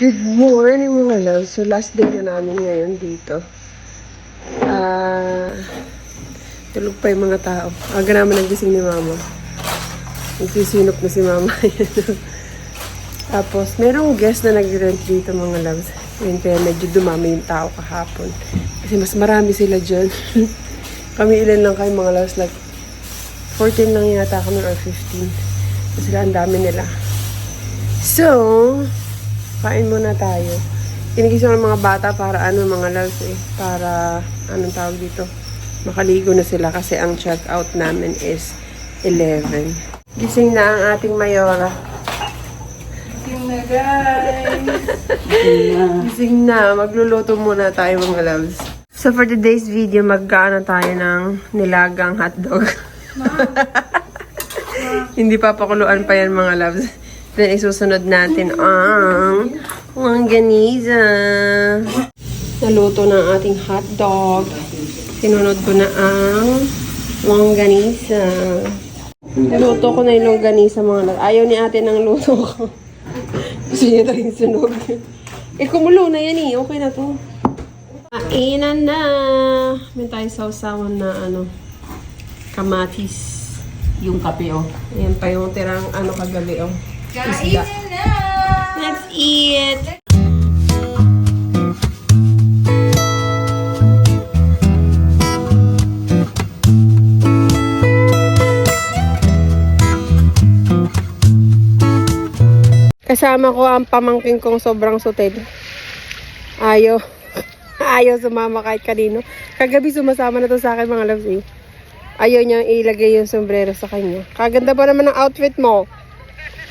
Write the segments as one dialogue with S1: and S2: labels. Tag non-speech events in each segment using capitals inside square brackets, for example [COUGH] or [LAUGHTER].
S1: Good morning mga love. So last day na namin ngayon dito. Ah, tulog pa yung mga tao. Aga naman nagising ni mama. Nagsisinop na si mama. [LAUGHS] Tapos, merong guest na nag-rent dito mga loves. Ayun, kaya medyo dumami yung tao kahapon. Kasi mas marami sila dyan. [LAUGHS] kami ilan lang kayo mga loves. Like, 14 lang yata kami or 15. So, sila ang dami nila. So, kain muna tayo. Tinigising ko ng mga bata para ano mga loves eh. Para, anong tawag dito? Makaligo na sila kasi ang check-out namin is 11. Gising na ang ating mayora. Gising na guys! Gising na. Magluluto muna tayo mga loves. So for today's video, magkaano tayo ng nilagang hotdog. [LAUGHS] Hindi pa pakuluan pa yan mga loves. Then isusunod natin ang longganisa. Naluto na ang ating hotdog. Sinunod ko na ang longganisa. Naluto ko na yung longganisa mga loves. Ayaw ni ate ng luto ko. [LAUGHS] Gusto niya ito yung sunog. Eh kumulo na yan eh. Okay na to. Kainan na. May tayo sausawan na ano, kamatis.
S2: Yung kape, oh.
S1: Ayan pa yung tirang ano kagabi, oh. Isda.
S2: na!
S1: Let's eat! Kasama ko ang pamangking kong sobrang suted. Ayaw. [LAUGHS] Ayaw sumama kahit kanino. Kagabi sumasama na to sa akin mga loves eh. Ayaw niyang ilagay yung sombrero sa kanya. Kaganda ba naman ng outfit mo?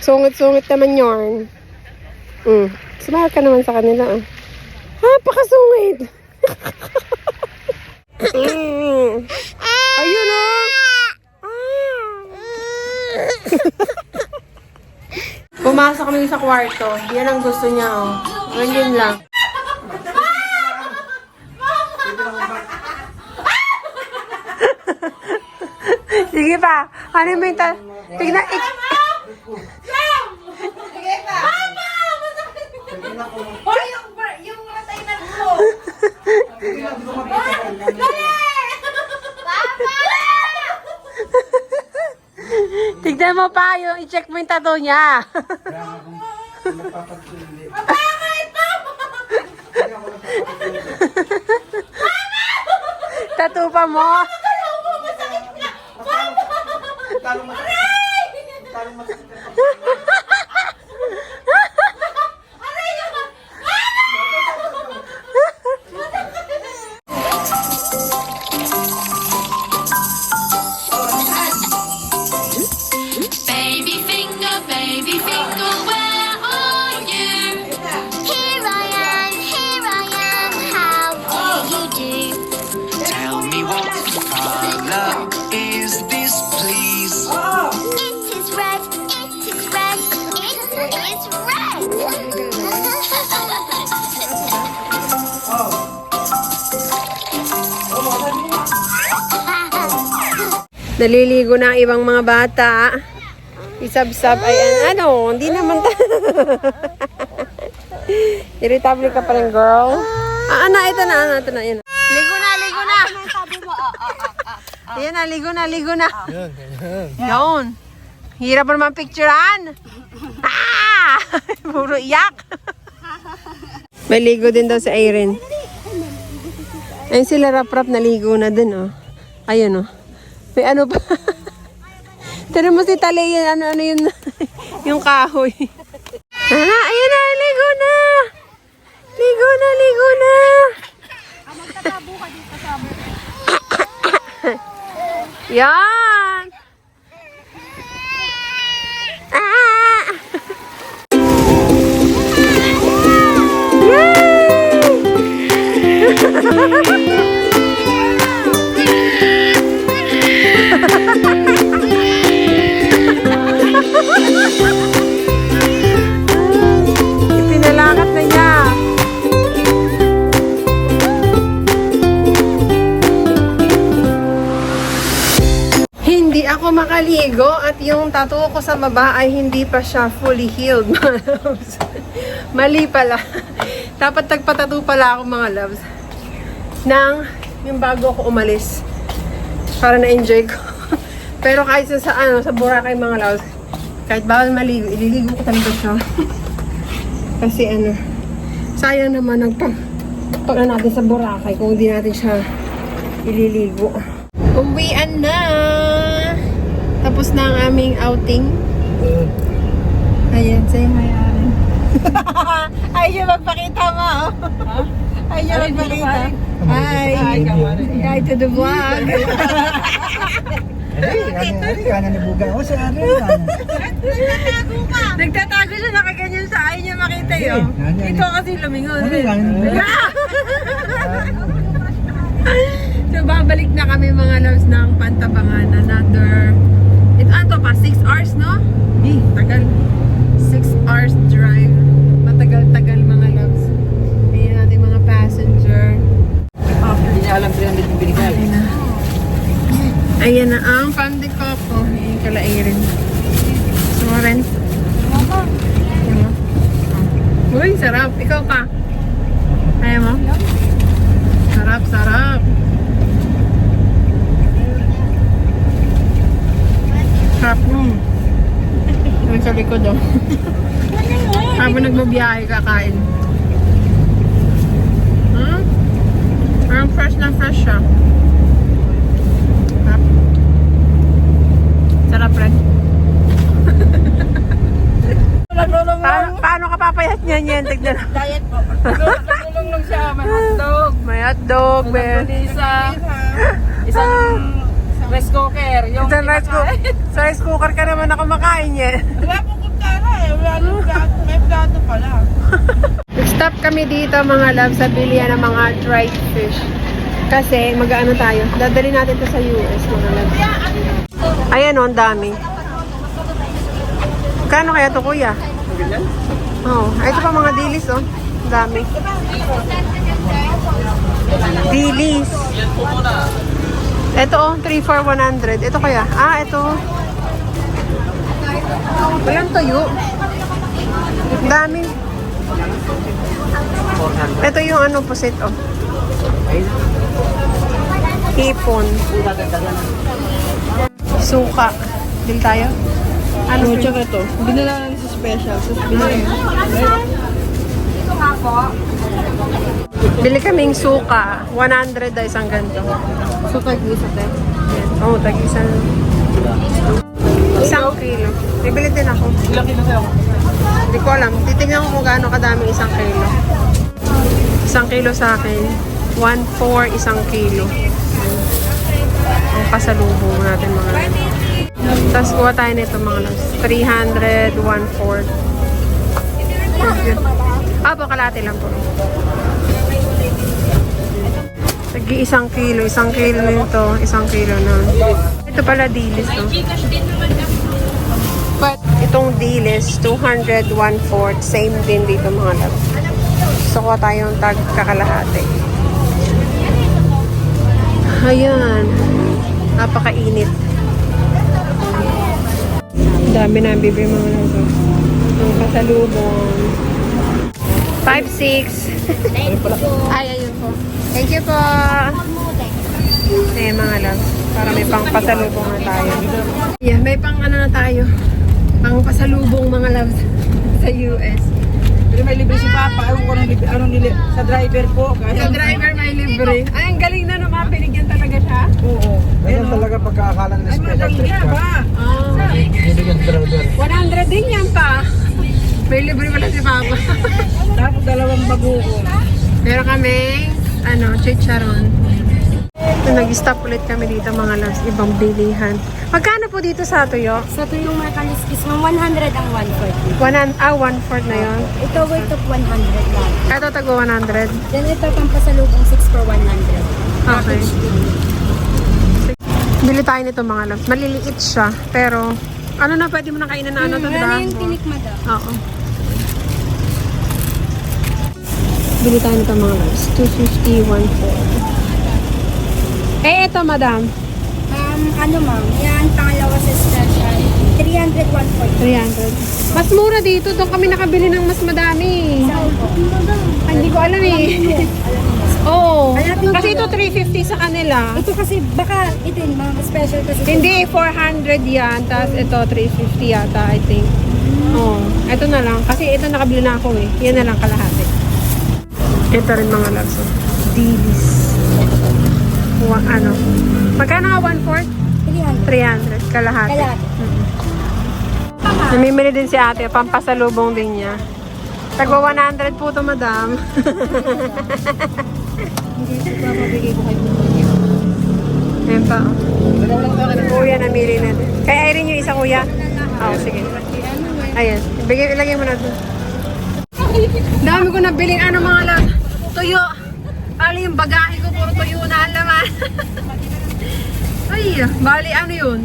S1: Sungit-sungit naman yarn. Mm. Smile ka naman sa kanila. Oh. Ha, pakasungit. Ayun oh. Pumasok kami sa kwarto. Yan ang gusto niya oh. Ganyan lang. Sige pa. Ano yung ta- Tignan. Ik-
S2: Hoy, yung, yung matay na ko!
S1: Tignan mo pa. Yung, i-check mo yung tattoo niya. tattoo pa mo.
S3: Baby
S1: Naliligo na ang ibang mga bata. Isab-sab ay ano, hindi naman ta. [LAUGHS] Irritable ka pa rin, girl. Ah, ano, ito na, ano, ito na, yan. Ligo na, ligo na. Ayan na, ligo na, ligo na. Yun. Hirap naman picturean. Ah! [LAUGHS] Puro iyak. May ligo din daw si Irene. Ayun sila rap-rap naligo na din, oh. Ayun, oh. May ano pa. [LAUGHS] Tara mo si Tali, yan, ano, ano yun, [LAUGHS] yung kahoy. Nana, ayun na, ligo na. Ligo na, ligo na. Yan. Ah! [LAUGHS] Ipinalakat ako makaligo at yung tattoo ko sa baba ay hindi pa siya fully healed. [LAUGHS] mga loves. Mali pala. Dapat nagpatato pala ako mga loves. Nang yung bago ako umalis. Para na-enjoy ko. [LAUGHS] Pero kahit sa, sa ano, sa Boracay mga loves, kahit bawal maligo, ililigo ko talaga siya. [LAUGHS] Kasi ano, sayang naman ang pag, pag ano natin sa Boracay kung hindi natin siya ililigo. Uwian na! Tapos na ang aming outing. Ayan, say hi, Aaron. Ay, siya magpakita mo. oh. Ay, siya magpakita. Hi. Hi to the vlog. Nagtatago siya, nakaganyan sa ayaw niya makita yun. Ito kasi lumingon. [LAUGHS] so, babalik na kami mga loves ng Pantabangan. Another, ito ano to pa, 6 hours, no? Eh, tagal. 6 hours drive. Matagal-tagal mga loves. Ayan natin mga passenger.
S2: Hindi niya alam 300 yung binigay.
S1: Ayan na. Ayan na ang Pan de Coco. Ayan kalairin. Soren. Uy, sarap. Ikaw pa. Ayaw mo? Sarap, sarap. Sarap nun. Ayan sa likod oh. Habang nagbabiyahe, kakain. Hmm? Parang fresh na fresh siya. Sarap. Sarap rin. paano, paano ka papayat niyan yan? Tignan.
S2: Diet po. Nagulong lang siya. May hotdog.
S1: May hotdog, may...
S2: Isa. [LAUGHS] Isang
S1: Isang rice cooker. Sa rice cooker ka naman na kumakain yan.
S2: Wala po kutsara eh. Wala nang [LAUGHS] plato. May plato pala.
S1: Stop kami dito mga love sa bilihan ng mga dried fish. Kasi mag-ano tayo, dadali natin to sa US mga love. Ayan o, ang dami. Kano kaya to kuya? Oo. Oh, ito pa mga dilis oh. Ang dami. Dilis. Ito oh, 3 for 100. Ito kaya? Ah, ito. Walang tuyo. Ang dami. Ito yung ano pusit oh. Hipon. Suka. Bil tayo? Ano? Tsaka ito. Binala lang sa special. So, binili. Bili kaming suka. 100 na isang ganito. Suka isa te. Oo, oh, tag-isa. Isang kilo. Bibili din ako.
S2: Ilang kilo sa'yo?
S1: Hindi ko alam. Titignan ko kung gaano kadami isang kilo. Isang kilo sa akin. 1.4 isang kilo. Ang pasalubong natin mga lods. Tapos kuha tayo nito mga lods. 300, 1.4. Ah, po, kalate lang po. Tagi isang kilo, isang kilo nito, isang kilo na. Ito pala dilis, no? But itong dilis, 200, 1/4, same din dito mga lab. So, kuha tayong tag kakalahati. Ayan. Napakainit. Dami na bibili mga lab. Ang pasalubong. 5-6. Ay, ayun po. Thank you po. Eh, mga love. Para may pang pasalubong na tayo. Yeah, may pang ano na tayo. Pang pasalubong mga loves sa US.
S2: Pero may libre si Papa. Ewan ko anong libre. Anong libre. Sa driver po. Kahit
S1: Sa driver may libre. Ay, ang galing na naman. Pinigyan talaga siya.
S2: Oo.
S4: Ganyan talaga pagkakala ng
S2: Ay,
S4: special
S2: madali
S4: treat
S2: nga ba?
S1: Ah,
S4: Bibigyan driver.
S1: 100 din yan pa. May libre pala si Papa. [LAUGHS]
S2: Tapos dalawang baguko.
S1: Meron kaming, ano, chicharon. Ito, nag-stop ulit kami dito mga loves. Ibang bilihan. Magkano po dito sa tuyo?
S5: Sa tuyong mga 100 ang 140.
S1: One and, ah, one-fourth na yon.
S5: Ito weight of 100 lang.
S1: Ito, tago 100.
S5: Then ito pang pasalubong 6 for 100.
S1: Okay. Bili tayo nito mga loves. Maliliit siya. Pero, ano na, pwede mo na kainin na ano to, di ba?
S5: Ano yung tinik madam?
S1: Oo. Bili tayo nito mga loves. 250, 140. Eh, ito madam.
S5: Um, ano ma'am, yan pangalawa sa special. 300, 140.
S1: 300. Mas mura dito. Doon kami nakabili ng mas madami.
S5: Saan po?
S1: Ay, hindi ko alam eh. [LAUGHS] Oo. Kasi ito 350 sa kanila.
S5: Ito kasi, baka ito yung mga special kasi.
S1: Hindi, 400 yan. Tapos ito, 350 yata, I think. Oo. Ito na lang. Kasi ito nakabili na ako eh. Yan na lang kalahati. Ito rin mga laso. Dilis. Wa, ano? Magkano nga 1/4?
S5: 300.
S1: 300. Kalahati.
S5: Kalahati.
S1: Namimili din si ate. Pampasalubong din niya. Tagwa 100 po to madam.
S5: Hindi ko pa mabigay ko kayo.
S1: Ayan pa. oh. Kuya, namili na din. Kaya Irene yung isa kuya? Oo, sige. Ayan. Bigay, ilagay mo na doon. Dami ko nabiling ano mga lang. Tuyo. Bali yung bagahe ko, puro tuyo na ang laman. [LAUGHS] Ay, bali ano yun?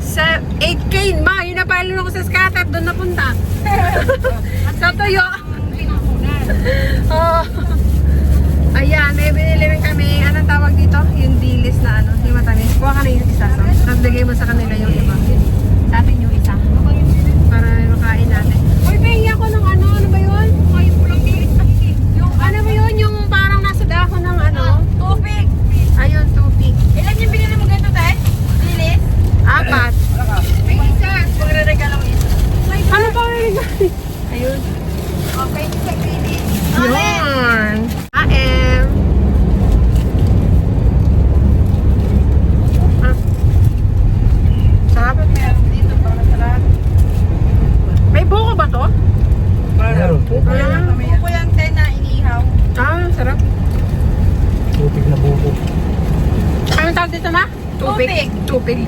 S1: Sa 8K, ma, yun na pala ko sa scatter, doon napunta. [LAUGHS] sa tuyo. oh. Ayan, may binili rin kami. Anong tawag dito? Yung dilis na ano, yung matamis. Kuha ka na yung isa. So, tapos mo sa kanila yung iba. Sa atin yung isa. Para makain natin. Uy, pahingi ako ng ano, ano ba yun? Ay, pulang dilis na Yung ano ba yun? Yung parang nasa dahon ng ano? Tubig. Ayun, tubig. Ilan yung binili mo ganito, tayo? Dilis? Apat. May isa. Magre-regalo mo isa. Ano pa regalo? Ayun. Okay, sa dilis. Yun. AM. Ah. Sarap. May buko ba to?
S4: Meron.
S1: Ah,
S2: Buko yung ten na inihaw.
S1: ah sarap.
S4: Tubig na buko.
S1: Anong tawag dito ma? Tubig. Tubig.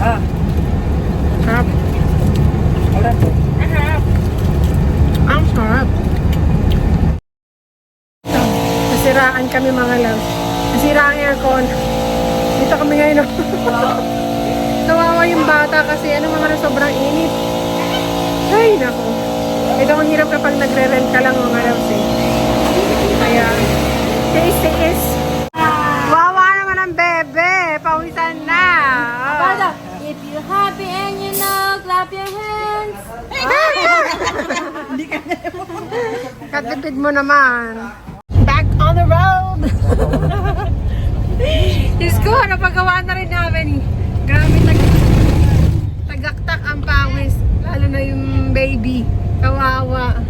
S2: Ah,
S1: Sarap.
S2: wala po.
S1: Ang sarap. Nasiraan kami mga love. Nasira ang aircon. Dito kami ngayon. [LAUGHS] Nawawa yung bata kasi ano mga na sobrang init. Ay, nako. Ito ang hirap kapag nagre-rent ka lang mga loves eh. Kaya, tiis, tiis. Katipid mo naman. Back on the road! [LAUGHS] Diyos ko, napagawa na rin namin. Grabe, tag tagaktak ang pawis. Lalo na yung baby. Kawawa.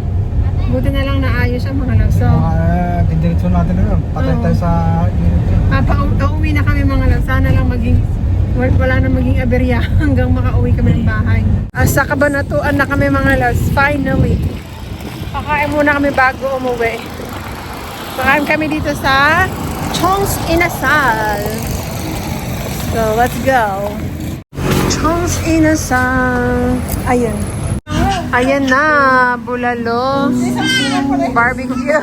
S1: Buti na lang naayos ang mga lagso.
S4: Ah, didiretso natin na. Patay tayo sa init yun.
S1: Papa, uuwi na kami mga lagso. Sana lang maging wala na maging aberya [LAUGHS] hanggang makauwi kami ng bahay. Asa kabanatuan na kami mga loves. Finally. Kakain muna kami bago umuwi. Kakain kami dito sa Chong's Inasal. So, let's go. Chong's Inasal. Ayan. Ayan na, bulalo. Barbecue.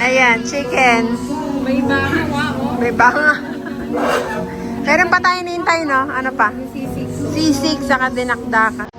S1: [LAUGHS] Ayan, chicken. May banga. May banga. Meron pa tayo nintay, no? Ano pa? Sisig. Sisig, saka dinakdaka.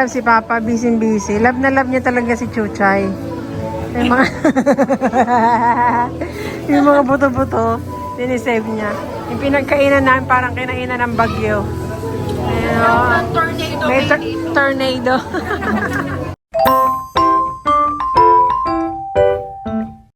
S1: Love si Papa, busy-busy. Love na love niya talaga si Chuchay. Yung mga, [LAUGHS] yung mga buto-buto, sinisave niya. Yung pinagkainan namin parang kinainan ng bagyo. Ayan, oh. May tor- tornado. [LAUGHS]